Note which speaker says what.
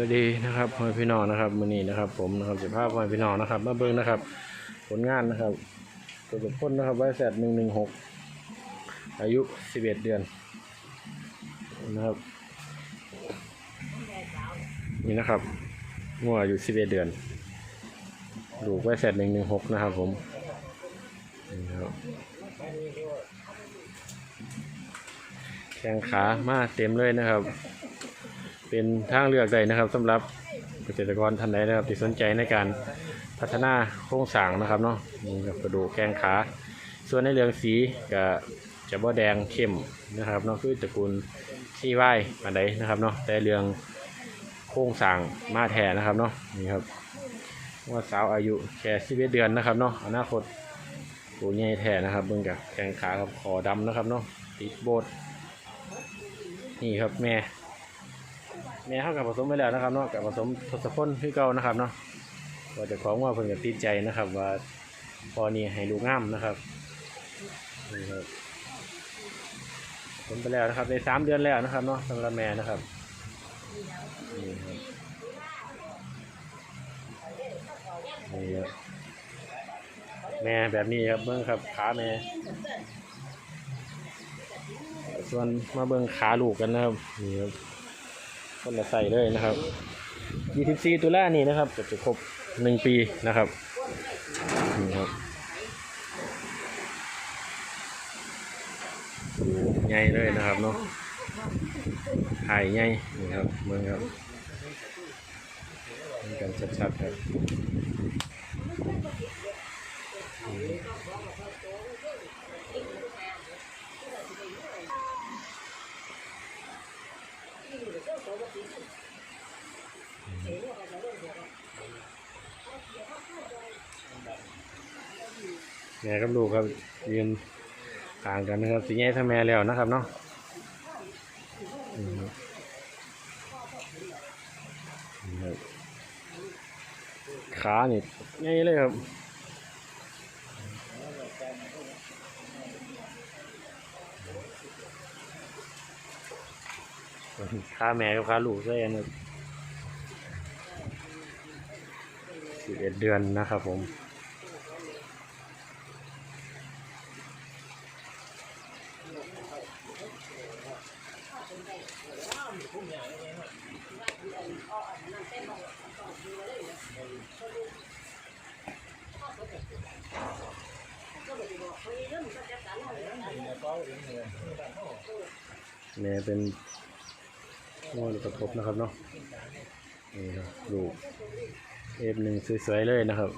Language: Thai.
Speaker 1: วัสดีนะครับพ่อพี่น้องนะครับมือนี้นะครับ ผมนะครับจะพาพ่อพี่น้องนะครับ มาเบิ่งนะครับ ผลงานนะครับตัวบุคคลนะครับไวแซดหนึ่งหนึ่งหกอายุสิบเอ็ดเดือนนะครับนี่นะครับงัวอายุสิบเอ็ดเดือนลูไวแซดหนึ่งหนึ่งหกนะครับ ผมนี่ครับแข้งขามาเต็มเลยนะครับ เป็นทางเลือกใดนะครับสำหรับเกษตรกรท่านใดนะครับที่สนใจในการพัฒนาโครงสร้างนะครับเนาะนี่กับกระดูกแข้งขา ส่วนในเรื่องสีก็จะบ่แดงเข้มนะครับเนาะคือตระกูลซีไว้ปันใดนะครับเนาะแต่เรื่องโครงสร้างมาแทนนะครับเนาะนี่ครับว่าสาวอายุแค่สิบเอ็ดเดือนนะครับเนาะอนาคตตัวใหญ่แท้นะครับเบิ่งจากแขงขาครับคอดำนะครับเนาะติดโบสนี่ครับแม่ แม่เข้ากับผสมไปแล้วนะครับเนาะกับผสมทศพลคือเก่านะครับเนาะว่าจะของว่าเพิ่นกับติดใจนะครับ ว่าพอนี้ให้ลูกงามนะครับนี่ครับผสมไปแล้วนะครับในสามเดือนแล้วนะครับเนาะสำหรับแม่นะครับนี่ครับนี่ครับแม่แบบนี้ครับเบิ้งครับขาแม่ส่วนมาเบิ้งขาลูกกันนะครับนี่ครับ คนละใส่เลยนะครับ 24 ตุลานี่นะครับจะจะครบหนึ่งปีนะครับนี่ครับใหญ่เลยนะครับเนาะถ่ายใหญ่นี่ครับเมืองครับกันชัดๆครับ แม่กับลูกครับยืนห่างกันนะครับสีใหญ่ทั้งแม่แล้วนะครับเนาะอืมนี่ครับขานี่ใหญ่เลยครับ ขาแม่กับขาลูกด้วยกันสิบเอ็ดเดือนนะครับผมแม่เป็น งอหรือกระทบนะครับเนาะนี่ครับลูกเอฟหนึ่งสวยๆเลยนะครับ